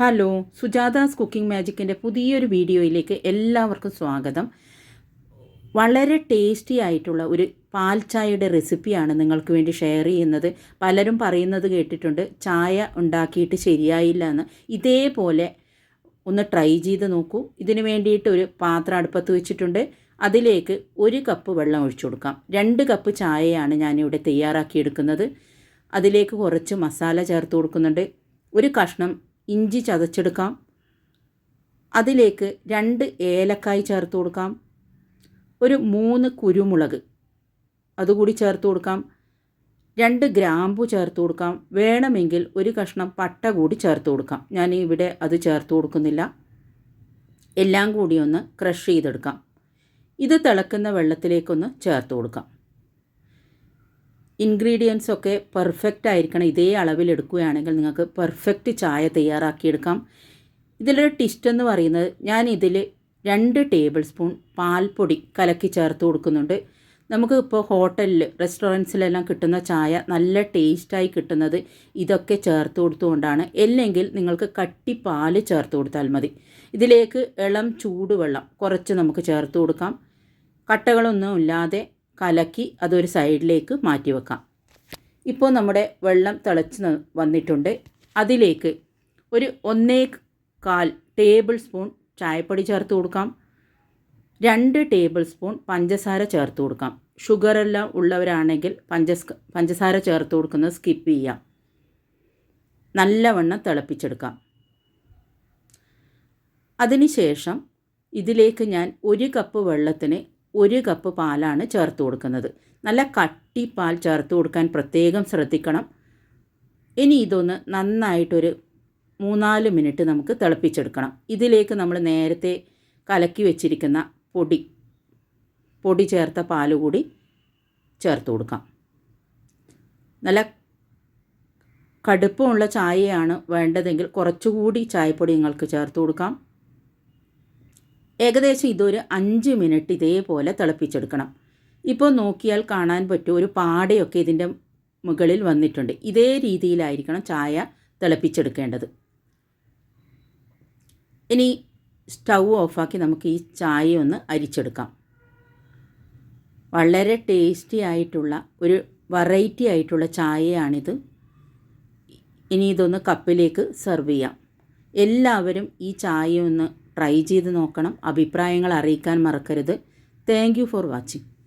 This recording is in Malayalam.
ഹലോ സുജാതാസ് കുക്കിംഗ് മാജിക്കിന്റെ പുതിയൊരു വീഡിയോയിലേക്ക് എല്ലാവർക്കും സ്വാഗതം. വളരെ ടേസ്റ്റി ആയിട്ടുള്ള ഒരു പാൽ ചായയുടെ റെസിപ്പിയാണ് നിങ്ങൾക്ക് വേണ്ടി ഷെയർ ചെയ്യുന്നത്. പലരും പറയുന്നത് കേട്ടിട്ടുണ്ട് ചായ ഉണ്ടാക്കിയിട്ട് ശരിയായില്ല എന്ന്. ഇതേപോലെ ഒന്ന് ട്രൈ ചെയ്ത് നോക്കൂ. ഇതിന് വേണ്ടിയിട്ട് ഒരു പാത്രം അടുപ്പത്ത് വെച്ചിട്ടുണ്ട്. അതിലേക്ക് ഒരു കപ്പ് വെള്ളം ഒഴിച്ചു കൊടുക്കാം. രണ്ട് കപ്പ് ചായയാണ് ഞാനിവിടെ തയ്യാറാക്കിയെടുക്കുന്നത്. അതിലേക്ക് കുറച്ച് മസാല ചേർത്ത് കൊടുക്കുന്നുണ്ട്. ഒരു കഷ്ണം ഇഞ്ചി ചതച്ചെടുക്കാം. അതിലേക്ക് രണ്ട് ഏലക്കായ് ചേർത്ത് കൊടുക്കാം. ഒരു മൂന്ന് കുരുമുളക് അതുകൂടി ചേർത്ത് കൊടുക്കാം. രണ്ട് ഗ്രാമ്പു ചേർത്ത് കൊടുക്കാം. വേണമെങ്കിൽ ഒരു കഷ്ണം പട്ട കൂടി ചേർത്ത് കൊടുക്കാം. ഞാൻ ഇവിടെ അത് ചേർത്ത് കൊടുക്കുന്നില്ല. എല്ലാം കൂടി ഒന്ന് ക്രഷ് ചെയ്തെടുക്കാം. ഇത് തിളക്കുന്ന വെള്ളത്തിലേക്കൊന്ന് ചേർത്ത് കൊടുക്കാം. ഇൻഗ്രീഡിയൻസ് ഒക്കെ പെർഫെക്റ്റ് ആയിരിക്കണം. ഇതേ അളവിൽ എടുക്കുകയാണെങ്കിൽ നിങ്ങൾക്ക് പെർഫെക്റ്റ് ചായ തയ്യാറാക്കിയെടുക്കാം. ഇതിലൊരു ടിസ്റ്റ് എന്ന് പറയുന്നത് ഞാൻ ഇതിൽ രണ്ട് ടേബിൾ സ്പൂൺ പാൽപ്പൊടി കലക്കി ചേർത്ത് കൊടുക്കുന്നുണ്ട്. നമുക്ക് ഇപ്പോൾ ഹോട്ടലിൽ റെസ്റ്റോറന്റ്സിലെല്ലാം കിട്ടുന്ന ചായ നല്ല ടേസ്റ്റായി കിട്ടുന്നത് ഇതൊക്കെ ചേർത്ത് കൊടുത്തുകൊണ്ടാണ്. അല്ലെങ്കിൽ നിങ്ങൾക്ക് കട്ടി പാൽ ചേർത്ത് കൊടുത്താൽ മതി. ഇതിലേക്ക് ഇളം ചൂടുവെള്ളം കുറച്ച് നമുക്ക് ചേർത്ത് കൊടുക്കാം. കട്ടകളൊന്നും ഇല്ലാതെ കലക്കി അതൊരു സൈഡിലേക്ക് മാറ്റി വെക്കാം. ഇപ്പോൾ നമ്മുടെ വെള്ളം തിളച്ച് വന്നിട്ടുണ്ട്. അതിലേക്ക് ഒരു ഒന്നേ കാൽ ടേബിൾ സ്പൂൺ ചായപ്പൊടി ചേർത്ത് കൊടുക്കാം. രണ്ട് ടേബിൾ സ്പൂൺ പഞ്ചസാര ചേർത്ത് കൊടുക്കാം. ഷുഗറെല്ലാം ഉള്ളവരാണെങ്കിൽ പഞ്ചസ് പഞ്ചസാര ചേർത്ത് കൊടുക്കുന്നത് സ്കിപ്പ് ചെയ്യാം. നല്ലവണ്ണം തിളപ്പിച്ചെടുക്കാം. അതിനുശേഷം ഇതിലേക്ക് ഞാൻ ഒരു കപ്പ് വെള്ളത്തിന് ഒരു കപ്പ് പാലാണ് ചേർത്ത് കൊടുക്കുന്നത്. നല്ല കട്ടി പാൽ ചേർത്ത് കൊടുക്കാൻ പ്രത്യേകം ശ്രദ്ധിക്കണം. ഇനി ഇതൊന്ന് നന്നായിട്ടൊരു മൂന്നാൽ മിനിറ്റ് നമുക്ക് തിളപ്പിച്ചെടുക്കണം. ഇതിലേക്ക് നമ്മൾ നേരത്തെ കലക്കി വെച്ചിരിക്കുന്ന പൊടി പൊടി ചേർത്ത പാൽ കൂടി ചേർത്ത് കൊടുക്കാം. നല്ല കടുപ്പമുള്ള ചായയാണ് വേണ്ടതെങ്കിൽ കുറച്ചുകൂടി ചായപ്പൊടി നിങ്ങൾക്ക് ചേർത്ത് കൊടുക്കാം. ഏകദേശം ഇതൊരു അഞ്ച് മിനിറ്റ് ഇതേപോലെ തിളപ്പിച്ചെടുക്കണം. ഇപ്പോൾ നോക്കിയാൽ കാണാൻ പറ്റും ഒരു പാടയൊക്കെ ഇതിന്റെ മുകളിൽ വന്നിട്ടുണ്ട്. ഇതേ രീതിയിലായിരിക്കണം ചായ തിളപ്പിച്ചെടുക്കേണ്ടത്. ഇനി സ്റ്റൗ ഓഫാക്കി നമുക്ക് ഈ ചായ ഒന്ന് അരിച്ചെടുക്കാം. വളരെ ടേസ്റ്റി ആയിട്ടുള്ള ഒരു വെറൈറ്റി ആയിട്ടുള്ള ചായയാണിത്. ഇനി ഇതൊന്ന് കപ്പിലേക്ക് സെർവ് ചെയ്യാം. എല്ലാവരും ഈ ചായ ഒന്ന് ട്രൈ ചെയ്ത് നോക്കണം. അഭിപ്രായങ്ങൾ അറിയിക്കാൻ മറക്കരുത്. Thank for watching